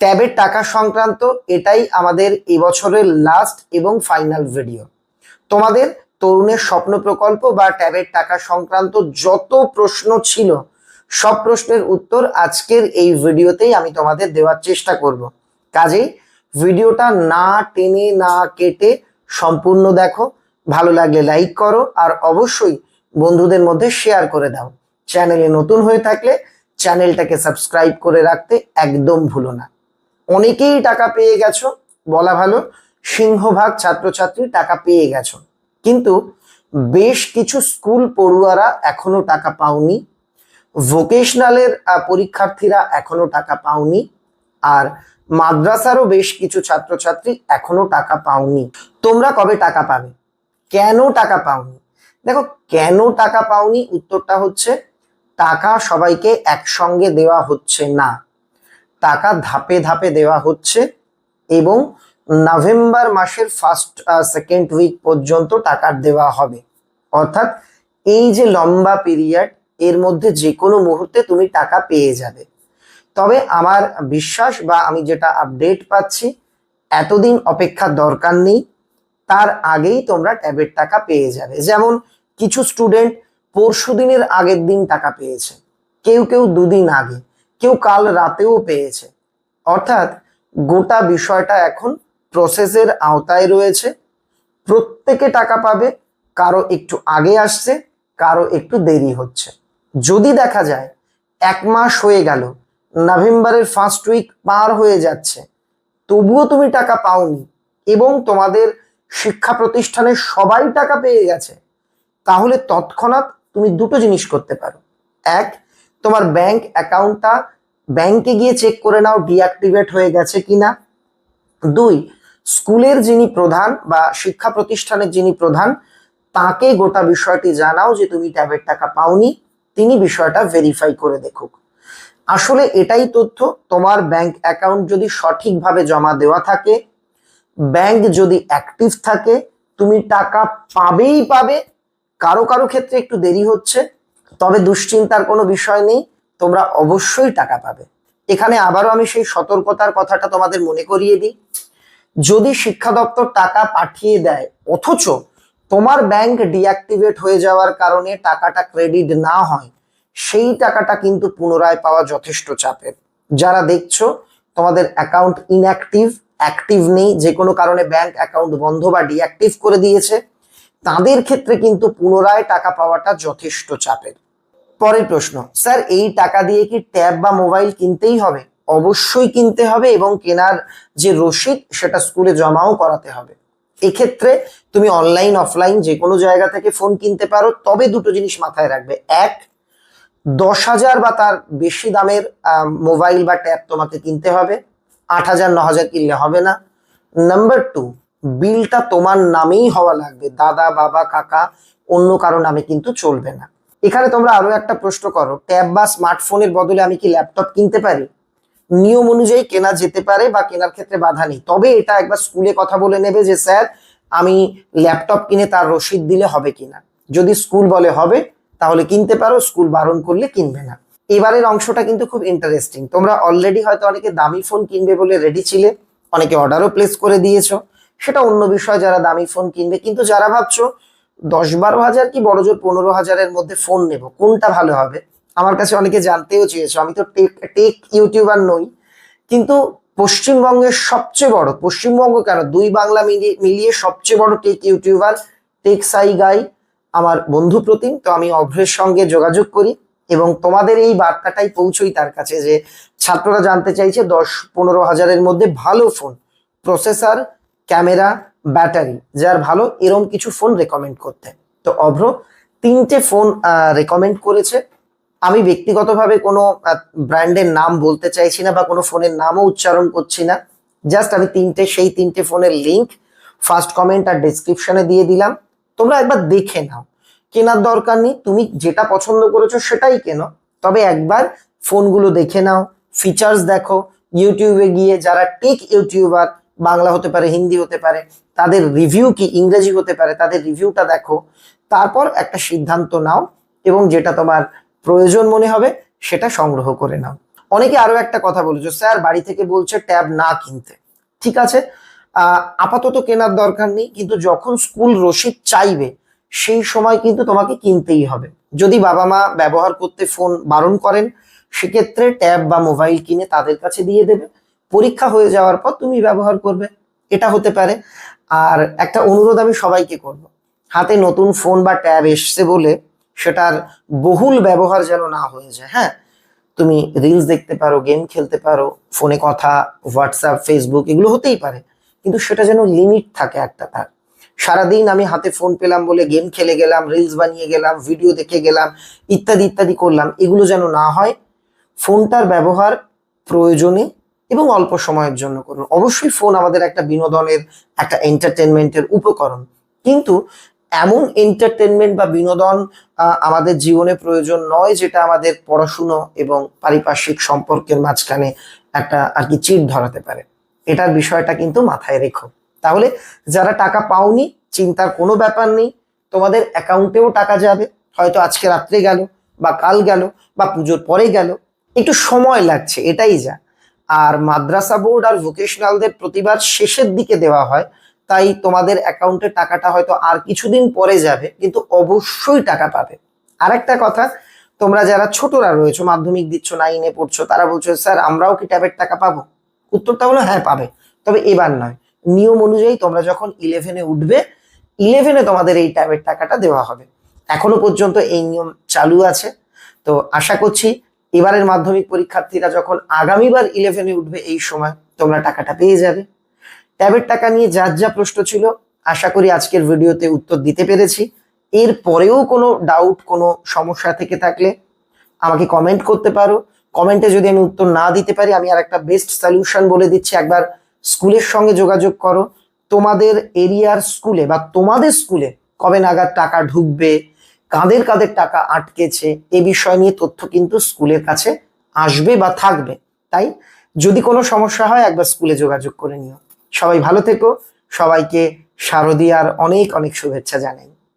ট্যাবের টাকা সংক্রান্ত এটাই আমাদের এবছরের লাস্ট এবং ফাইনাল ভিডিও তোমাদের তরুণের স্বপ্ন প্রকল্প বা ট্যাবের টাকা সংক্রান্ত যত প্রশ্ন ছিল, সব প্রশ্নের উত্তর আজকের এই ভিডিওতেই আমি তোমাদের দেওয়ার চেষ্টা করব। কাজেই ভিডিওটা না টেনে না কেটে সম্পূর্ণ দেখো, ভালো লাগলে লাইক করো আর অবশ্যই বন্ধুদের মধ্যে শেয়ার করে দাও। চ্যানেলে নতুন হয়ে থাকলে চ্যানেলটাকে সাবস্ক্রাইব করে রাখতে একদম ভুলো না। অনেকেই টাকা পেয়ে গেছো, বলা ভালো। সিংহভাগ ছাত্রছাত্রী টাকা পেয়ে গেছো। কিন্তু বেশ কিছু স্কুল পড়ুয়ারা এখনও টাকা পাওনি। ভোকেশনালের পরীক্ষার্থীরা এখনও টাকা পাওনি। আর মাদ্রাসারও বেশ কিছু ছাত্রছাত্রী এখনও টাকা পাওনি। তোমরা কবে টাকা পাবে? কেন টাকা পাওনি? দেখো, কেন টাকা পাওনি? উত্তরটা হচ্ছে, টাকা সবাইকে একসঙ্গে দেওয়া হচ্ছে না। টাকা ধাপে ধাপে দেওয়া হচ্ছে এবং নভেম্বর মাসের ফার্স্ট সেকেন্ড উইক পর্যন্ত টাকা দেওয়া হবে। অর্থাৎ এই যে লম্বা পিরিয়ড এর মধ্যে যে কোনো মুহূর্তে তুমি টাকা পেয়ে যাবে। তবে আমার বিশ্বাস বা আমি যেটা আপডেট পাচ্ছি, এতদিন অপেক্ষার দরকার নেই, তার আগেই তোমরা ট্যাবের টাকা পেয়ে যাবে। যেমন কিছু স্টুডেন্ট পরশু দিনের আগের দিন টাকা পেয়েছে, কেউ কেউ দুদিন আগে। কেউ কাল রাতেও পেয়েছে। অর্থাৎ গোটা বিষয়টা এখন প্রসেসের আওতায় রয়েছে। প্রত্যেকে টাকা পাবে, কারও একটু আগে আসছে, কারও একটু দেরি হচ্ছে। যদি দেখা যায় এক মাস হয়ে গেল, নভেম্বরের ফার্স্ট উইক পার হয়ে যাচ্ছে, তবুও তুমি টাকা পাওনি এবং তোমাদের শিক্ষা প্রতিষ্ঠানে সবাই টাকা পেয়ে গেছে, তাহলে তৎক্ষণাৎ তুমি দুটো জিনিস করতে পারো। এক তোমার ব্যাংক অ্যাকাউন্টটা ব্যাংকে গিয়ে চেক করে নাও ডিঅ্যাক্টিভেট হয়ে গেছে কিনা। দুই, স্কুলের যিনি প্রধান বা শিক্ষা প্রতিষ্ঠানের যিনি প্রধান, তাকে গোটা বিষয়টি জানাও যে তুমি ট্যাবের টাকা পাওনি। তিনি বিষয়টা ভেরিফাই করে দেখুক। আসলে এটাই তথ্য, তোমার ব্যাংক অ্যাকাউন্ট যদি সঠিকভাবে জমা দেওয়া থাকে ব্যাংক যদি অ্যাক্টিভ থাকে, তুমি টাকা পাবেই পাবে। কারও কারও ক্ষেত্রে একটু দেরি হচ্ছে। তবে দুশ্চিন্তার কোনো বিষয় নেই, তোমরা অবশ্যই টাকা পাবে। এখানে আবারও আমি সেই সতর্কতার কথাটা তোমাদের মনে করিয়ে দিই। যদি শিক্ষা দপ্তর টাকা পাঠিয়ে দেয়, অথচ তোমার ব্যাংক ডিঅ্যাক্টিভেট হয়ে যাওয়ার কারণে টাকাটা ক্রেডিট না হয়, সেই টাকাটা কিন্তু পুনরায় পাওয়া যথেষ্ট চাপের। যারা দেখছ, তোমাদের অ্যাকাউন্ট ইনঅ্যাক্টিভ, অ্যাক্টিভ নেই, যে কোনো কারণে ব্যাংক অ্যাকাউন্ট বন্ধ বা ডিঅ্যাক্টিভ করে দিয়েছে, তাদের ক্ষেত্রে কিন্তু পুনরায় টাকা পাওয়াটা যথেষ্ট চাপের। পরের প্রশ্ন, স্যার, এই টাকা দিয়ে কি ট্যাব বা মোবাইল কিনতেই হবে? অবশ্যই কিনতে হবে এবং কেনার যে রসিদ, সেটা স্কুলে জমাও করাতে হবে। এক্ষেত্রে তুমি অনলাইন, অফলাইন যে কোনো জায়গা থেকে ফোন কিনতে পারো, তবে দুটো জিনিস মাথায় রাখবে। এক, দশ হাজার বা তার বেশি দামের মোবাইল বা ট্যাব তোমাকে কিনতে হবে। আট হাজার, ন হাজার কিনলে হবে না। নাম্বার টু, বিলটা তোমার নামেই হওয়া লাগবে। দাদা, বাবা, কাকা অন্য কারও নামে কিন্তু চলবে না। এখানে তোমরা আরও একটা প্রশ্ন করো ট্যাব বা স্মার্টফোনের বদলে আমি কি ল্যাপটপ কিনতে পারি? নিয়ম অনুযায়ী কেনা যেতে পারে বা কেনার ক্ষেত্রে বাধা নেই। তবে এটা একবার স্কুলে কথা বলে নেবে যে, স্যার, আমি ল্যাপটপ কিনে তার রসিদ দিলে হবে কিনা? যদি স্কুল বলে হবে, তাহলে কিনতে পারো, স্কুল বারণ করলে কিনবে না। এবারের অংশটা কিন্তু খুব ইন্টারেস্টিং তোমরা অলরেডি হয়তো অনেকে দামি ফোন কিনবে বলে রেডি ছিলে, অনেকে অর্ডারও প্লেস করে দিয়েছ। সেটা অন্য বিষয়, যারা দামি ফোন কিনবে। কিন্তু যারা ভাবছ দশ বারো হাজার কি বড় জোর পনেরো হাজারের মধ্যে ফোন নেব। কোনটা ভালো হবে? আমার কাছে অনেকে জানতেও চেয়েছো। আমি তো টেক টেক ইউটিউবার নই। কিন্তু পশ্চিমবঙ্গের সবচেয়ে বড়, পশ্চিমবঙ্গ কেন? দুই বাংলা মিলিয়ে মিলিয়ে সবচেয়ে বড় টেক ইউটিউবার, টেক সাই গাই, আমার বন্ধু প্রতিম। তো আমি অভ্রের সঙ্গে যোগাযোগ করি এবং তোমাদের এই বার্তাটাই পৌঁছই তার কাছে যে ছাত্ররা জানতে চাইছে দশ পনেরো হাজারের মধ্যে ভালো ফোন প্রসেসর ক্যামেরা ব্যাটারি, যার ভালো এরম কিছু ফোন রেকমেন্ড করতে। তো অভ্র, তিনটে ফোন রেকমেন্ড করেছে। আমি ব্যক্তিগতভাবে কোনো ব্র্যান্ডের নাম বলতে চাইছি না বা কোনো ফোনের নামও উচ্চারণ করছি না। জাস্ট আমি তিনটে, সেই তিনটে ফোনের লিংক ফার্স্ট কমেন্ট আর ডেসক্রিপশনে দিয়ে দিলাম। তোমরা একবার দেখে নাও। কেনার দরকার নেই, তুমি যেটা পছন্দ করেছ সেটাই কেনো। তবে একবার ফোনগুলো দেখে নাও ফিচার্স দেখো। ইউটিউবে গিয়ে যারা টেক ইউটিউবার বাংলা হতে পারে, হিন্দি হতে পারে তাদের রিভিউ কি ইংরেজি হতে পারে, তাদের রিভিউটা দেখো। তারপর একটা সিদ্ধান্ত নাও এবং যেটা তোমার প্রয়োজন মনে হবে সেটা সংগ্রহ করে নাও। অনেকে আরও একটা কথা বলেছ, স্যার, বাড়ি থেকে বলছে ট্যাব না কিনতে। ঠিক আছে? আপাতত কেনার দরকার নেই, কিন্তু যখন স্কুল রসিদ চাইবে, সেই সময় কিন্তু তোমাকে কিনতেই হবে। যদি বাবা মা ব্যবহার করতে ফোন বারণ করেন, সেক্ষেত্রে ট্যাব বা মোবাইল কিনে তাদের কাছে দিয়ে দেবে। পরীক্ষা হয়ে যাওয়ার পর তুমি ব্যবহার করবে। এটা হতে পারে। আর একটা অনুরোধ আমি সবাইকে করব, হাতে নতুন ফোন বা ট্যাব এসছে বলে সেটার বহুল ব্যবহার যেন না হয়ে যায় হ্যাঁ? তুমি রিলস দেখতে পারো গেম খেলতে পারো ফোনে কথা হোয়াটসঅ্যাপ ফেসবুক এগুলো হতেই পারে, কিন্তু সেটা যেন লিমিট থাকে একটা তার। সারাদিন আমি হাতে ফোন পেলাম বলে গেম খেলে গেলাম রিলস বানিয়ে গেলাম ভিডিও দেখে গেলাম, ইত্যাদি ইত্যাদি করলাম, এগুলো যেন না হয় ফোনটার ব্যবহার প্রয়োজনে এবং অল্প সময়ের জন্য করুন। অবশ্যই ফোন আমাদের একটা বিনোদনের, একটা এন্টারটেনমেন্টের উপকরণ। কিন্তু এমন এন্টারটেনমেন্ট বা বিনোদন আমাদের জীবনে প্রয়োজন নয় যেটা আমাদের পড়াশুনো এবং পারিপার্শ্বিক সম্পর্কের মাঝখানে একটা আর কি চিট ধরাতে পারে। এটার বিষয়টা কিন্তু মাথায় রেখো। তাহলে যারা টাকা পাওনি, চিন্তার কোনো ব্যাপার নেই। তোমাদের অ্যাকাউন্টেও টাকা যাবে। হয়তো আজকে রাত্রে গেল বা কাল গেল বা পুজোর পরে গেল। একটু সময় লাগছে, এটাই যা। আর মাদ্রাসা বোর্ড আর ভোকেশনালদের প্রতিবার শেষের দিকে দেওয়া হয়, তাই তোমাদের অ্যাকাউন্টে টাকাটা হয়তো আর কিছুদিন পরে যাবে, কিন্তু অবশ্যই টাকা পাবে। আর একটা কথা, তোমরা যারা ছোটরা রয়েছো, মাধ্যমিক দিচ্ছ নাইনে পড়ছো, তারা বলছো, স্যার, আমরাও কি ট্যাবের টাকা পাবো? উত্তরটা হলো হ্যাঁ পাবে। তবে এবার নয়, নিয়ম অনুযায়ী তোমরা যখন ইলেভেনে উঠবে ইলেভেনে তোমাদের এই ট্যাবের টাকাটা দেওয়া হবে। এখনও পর্যন্ত এই নিয়ম চালু আছে। তো আশা করছি এবারের মাধ্যমিক পরীক্ষার্থীরা যখন আগামীবার ইলেভেনে উঠবে এই সময়, তোমরা টাকাটা পেয়ে যাবে। ট্যাবের টাকা নিয়ে যার যা প্রশ্ন ছিল, আশা করি আজকের ভিডিওতে উত্তর দিতে পেরেছি। এর পরেও কোনো ডাউট কোনো সমস্যা থেকে থাকলে আমাকে কমেন্ট করতে পারো। কমেন্টে যদি আমি উত্তর না দিতে পারি, আমি আর একটা বেস্ট সলিউশন বলে দিচ্ছি। একবার স্কুলের সঙ্গে যোগাযোগ করো। তোমাদের এরিয়ার স্কুলে বা তোমাদের স্কুলে কবে নাগাদ টাকা ঢুকবে কাদের কাদের টাকা আটকেছে, এ বিষয় নিয়ে তথ্য কিন্তু স্কুলের কাছে আসবে বা থাকবে। তাই যদি কোনো সমস্যা হয়, একবার স্কুলে যোগাযোগ করে নিও। সবাই ভালো থেকো। সবাইকে শারদীয়ার অনেক অনেক শুভেচ্ছা জানাই।